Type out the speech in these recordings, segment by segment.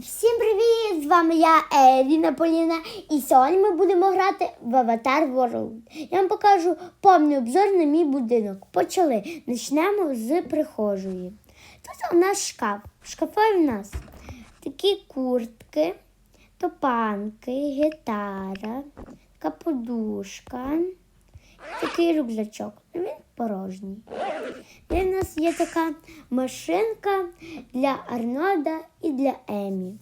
Всім привіт! З вами я Еліна Поліна. І сьогодні ми будемо грати в Avatar World. Я вам покажу повний обзор на мій будинок. Почали. Почнемо з прихожої. Тут у нас шкаф. В шкафі у нас такі куртки, топанки, гітара, така подушка, такий рюкзачок. Він порожній. І в нас є така машинка для Арнольда і для Емі.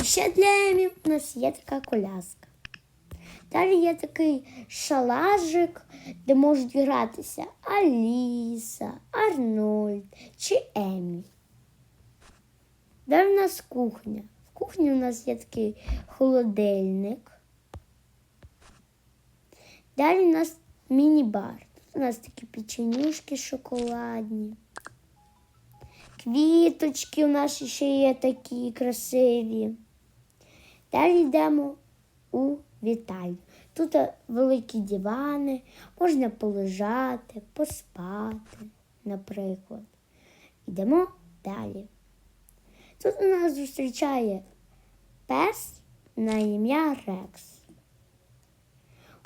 І ще для Емі у нас є така коляска. Далі є такий шалажик, де можуть гратися Аліса, Арнольд чи Емі. Далі у нас кухня. В кухні у нас є такий холодильник. Далі у нас міні-бар. У нас такі печенюшки шоколадні. Квіточки у нас ще є такі красиві. Далі йдемо у вітальню. Тут великі дивани, можна полежати, поспати, наприклад. Йдемо далі. Тут у нас зустрічає пес на ім'я Рекс.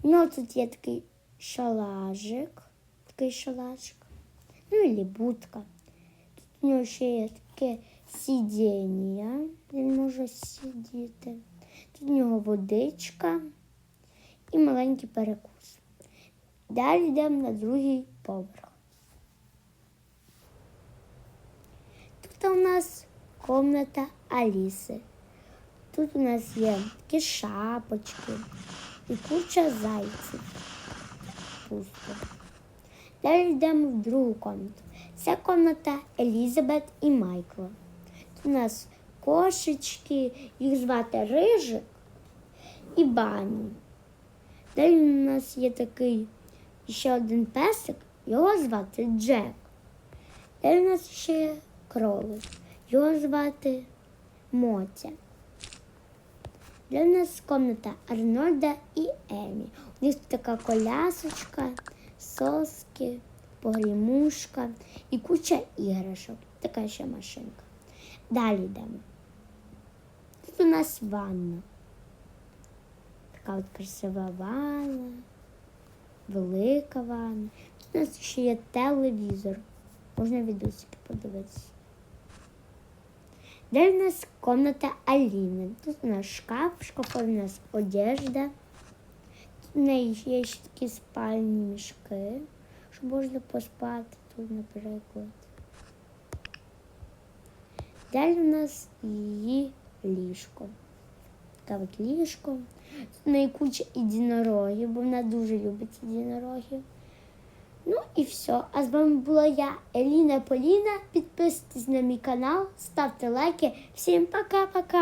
У нього тут є такий шалажик, такий шалажик, ну і будка. Тут у нього ще є таке сидіння, він може сидіти. Тут у нього водичка і маленький перекус. Далі йдемо на другий поверх. Тут у нас комната Аліси. Тут у нас є такі шапочки і куча зайців. Пусто. Далі йдемо в другу комнату. Це комната Елізабет і Майкла. Тут у нас кошечки, їх звати Рижик і Бані. Далі у нас є такий ще один песик, його звати Джек. Далі у нас ще є кролик, його звати Мотя. Для нас комната Арнольда і Емі. У них така колясочка, соски, погрімушка і куча іграшок. Така ще машинка. Далі йдемо. Тут у нас ванна. Така от красива ванна, велика ванна. Тут у нас ще є телевізор. Можна відосики подивитися. Далі у нас комната Аліни. Тут у нас шкаф, в у нас одежда. У неї є ще такі спальні мішки, щоб можна поспати тут, наприклад. Далі у нас її ліжко. Таке от ліжко. Тут неї куча єдинорогів, бо вона дуже любить єдинорогів. Ну і все. А з вами була я, Еліна Поліна. Підписуйтесь на мій канал, ставте лайки. Всім пока-пока!